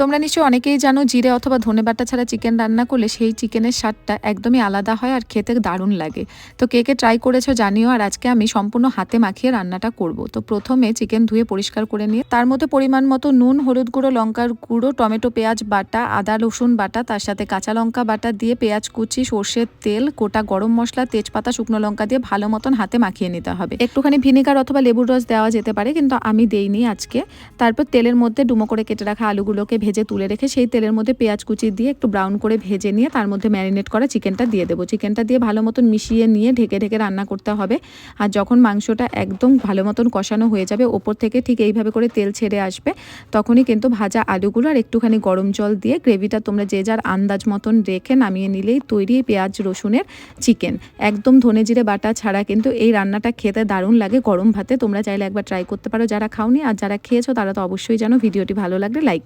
তোমরা নিশ্চয়ই অনেকেই জানো জিরে অথবা ধনে বাটা ছাড়া চিকেন রান্না করলে সেই চিকেনের স্বাদটা একদমই আলাদা হয় আর খেতে দারুণ লাগে। তো কে কে ট্রাই করেছ জানিও আর আজকে আমি সম্পূর্ণ হাতে মাখিয়ে রান্নাটা করব। তো প্রথমে চিকেন ধুয়ে পরিষ্কার করে নিয়ে, তার মধ্যে পরিমাণ মতো নুন, হলুদ গুঁড়ো, লঙ্কার গুঁড়ো, টমেটো, পেঁয়াজ বাটা, আদা, রসুন বাটা, তার সাথে কাঁচা লঙ্কা বাটা দিয়ে পেঁয়াজ, কুচি, সর্ষের তেল, গোটা গরম মশলা, তেজপাতা, শুকনো লঙ্কা দিয়ে ভালো মতন হাতে মাখিয়ে নিতে হবে। একটুখানি ভিনেগার অথবা লেবুর রস দেওয়া যেতে পারে, কিন্তু আমি দেইনি আজকে। তারপর তেলের মধ্যে ডুমো করে কেটে রাখা আলুগুলোকে ভেজে তুলে রেখে সেই তেলের মধ্যে পেঁয়াজ কুচি দিয়ে একটু ব্রাউন করে ভেজে নিয়ে তার মধ্যে ম্যারিনেট করা চিকেনটা দিয়ে দেবো। চিকেনটা দিয়ে ভালো মতন মিশিয়ে নিয়ে ঢেকে ঢেকে রান্না করতে হবে। আর যখন মাংসটা একদম ভালো মতন কষানো হয়ে যাবে, ওপর থেকে ঠিক এইভাবে করে তেল ছেড়ে আসবে, তখনই কিন্তু ভাজা আলুগুলো আর একটুখানি গরম জল দিয়ে গ্রেভিটা তোমরা যে যার আন্দাজ মতন রেখে নামিয়ে নিলেই তৈরি পেঁয়াজ, রসুনের চিকেন একদম ধনে জিরে বাটা ছাড়া কিন্তু এই রান্নাটা খেতে দারুণ লাগে গরম ভাতে। তোমরা চাইলে একবার ট্রাই করতে পারো যারা খাওনি। আর যারা খেয়েছো তারা তো অবশ্যই জানো ভিডিওটি ভালো লাগলে লাইক